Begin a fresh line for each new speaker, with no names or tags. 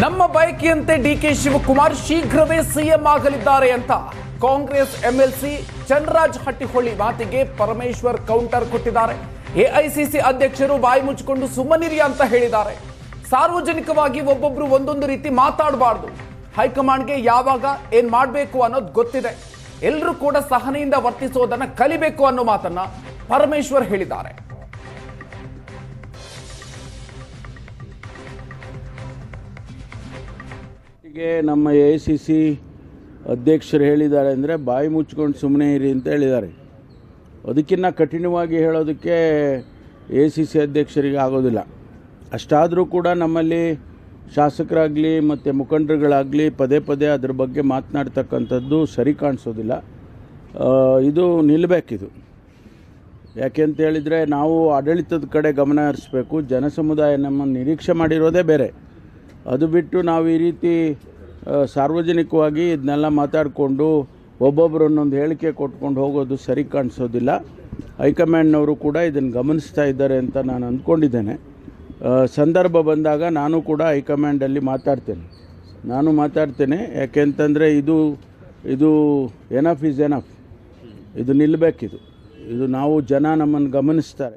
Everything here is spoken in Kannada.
ನಮ್ಮ ಬಯಕೆಯಂತೆ ಡಿ ಕೆ ಶಿವಕುಮಾರ್ ಶೀಘ್ರವೇ ಸಿಎಂ ಆಗಲಿದ್ದಾರೆ ಅಂತ ಕಾಂಗ್ರೆಸ್ ಎಂಎಲ್ಸಿ ಚಂದ್ರರಾಜ್ ಹಟ್ಟಿಹೊಳಿ ಮಾತಿಗೆ ಪರಮೇಶ್ವರ್ ಕೌಂಟರ್ ಕೊಟ್ಟಿದ್ದಾರೆ. ಎಐಸಿಸಿ ಅಧ್ಯಕ್ಷರು ಬಾಯಿ ಮುಚ್ಚಿಕೊಂಡು ಸುಮ್ಮನಿರಿ ಅಂತ ಹೇಳಿದ್ದಾರೆ. ಸಾರ್ವಜನಿಕವಾಗಿ ಒಬ್ಬೊಬ್ರು ಒಂದೊಂದು ರೀತಿ ಮಾತಾಡಬಾರ್ದು. ಹೈಕಮಾಂಡ್ಗೆ ಯಾವಾಗ ಏನ್ ಮಾಡಬೇಕು ಅನ್ನೋದು ಗೊತ್ತಿದೆ. ಎಲ್ಲರೂ ಕೂಡ ಸಹನೆಯಿಂದ ವರ್ತಿಸೋದನ್ನ ಕಲಿಬೇಕು ಅನ್ನೋ ಮಾತನ್ನ ಪರಮೇಶ್ವರ್ ಹೇಳಿದ್ದಾರೆ.
ಹೀಗೆ ನಮ್ಮ ಎ ಸಿ ಸಿ ಅಧ್ಯಕ್ಷರು ಹೇಳಿದ್ದಾರೆ ಅಂದರೆ ಬಾಯಿ ಮುಚ್ಕೊಂಡು ಸುಮ್ಮನೆ ಇರಿ ಅಂತ ಹೇಳಿದ್ದಾರೆ. ಅದಕ್ಕಿಂತ ಕಠಿಣವಾಗಿ ಹೇಳೋದಕ್ಕೆ ಎ ಸಿ ಸಿ ಅಧ್ಯಕ್ಷರಿಗೆ ಆಗೋದಿಲ್ಲ. ಅಷ್ಟಾದರೂ ಕೂಡ ನಮ್ಮಲ್ಲಿ ಶಾಸಕರಾಗಲಿ ಮತ್ತು ಮುಖಂಡರುಗಳಾಗಲಿ ಪದೇ ಪದೇ ಅದ್ರ ಬಗ್ಗೆ ಮಾತನಾಡ್ತಕ್ಕಂಥದ್ದು ಸರಿ ಕಾಣಿಸೋದಿಲ್ಲ. ಇದು ನಿಲ್ಲಬೇಕಿದು ಯಾಕೆ ಅಂತ ಹೇಳಿದರೆ ನಾವು ಆಡಳಿತದ ಕಡೆ ಗಮನ ಹರಿಸ್ಬೇಕು ಜನಸಮುದಾಯ ನಮ್ಮನ್ನು ನಿರೀಕ್ಷೆ ಮಾಡಿರೋದೇ ಬೇರೆ. ಅದು ಬಿಟ್ಟು ನಾವು ಈ ರೀತಿ ಸಾರ್ವಜನಿಕವಾಗಿ ಇದನ್ನೆಲ್ಲ ಮಾತಾಡಿಕೊಂಡು ಒಂದೊಂದು ಹೇಳಿಕೆ ಕೊಟ್ಕೊಂಡು ಹೋಗೋದು ಸರಿ ಕಾಣಿಸೋದಿಲ್ಲ. ಹೈಕಮಾಂಡ್ನವರು ಕೂಡ ಇದನ್ನು ಗಮನಿಸ್ತಾ ಇದ್ದಾರೆ ಅಂತ ನಾನು ಅಂದ್ಕೊಂಡಿದ್ದೇನೆ. ಸಂದರ್ಭ ಬಂದಾಗ ನಾನು ಕೂಡ ಹೈಕಮಾಂಡಲ್ಲಿ ಮಾತಾಡ್ತೇನೆ. ನಾನು ಮಾತಾಡ್ತೇನೆ, ಯಾಕೆ ಅಂತಂದರೆ ಇದು ಇದು ಎನಫ್ ಇಸ್ ಎನಫ್ ಇದು ನಿಲ್ಲಬೇಕಿದು ಇದು ನಾವು ಜನ ನಮ್ಮನ್ನು ಗಮನಿಸ್ತಾರೆ.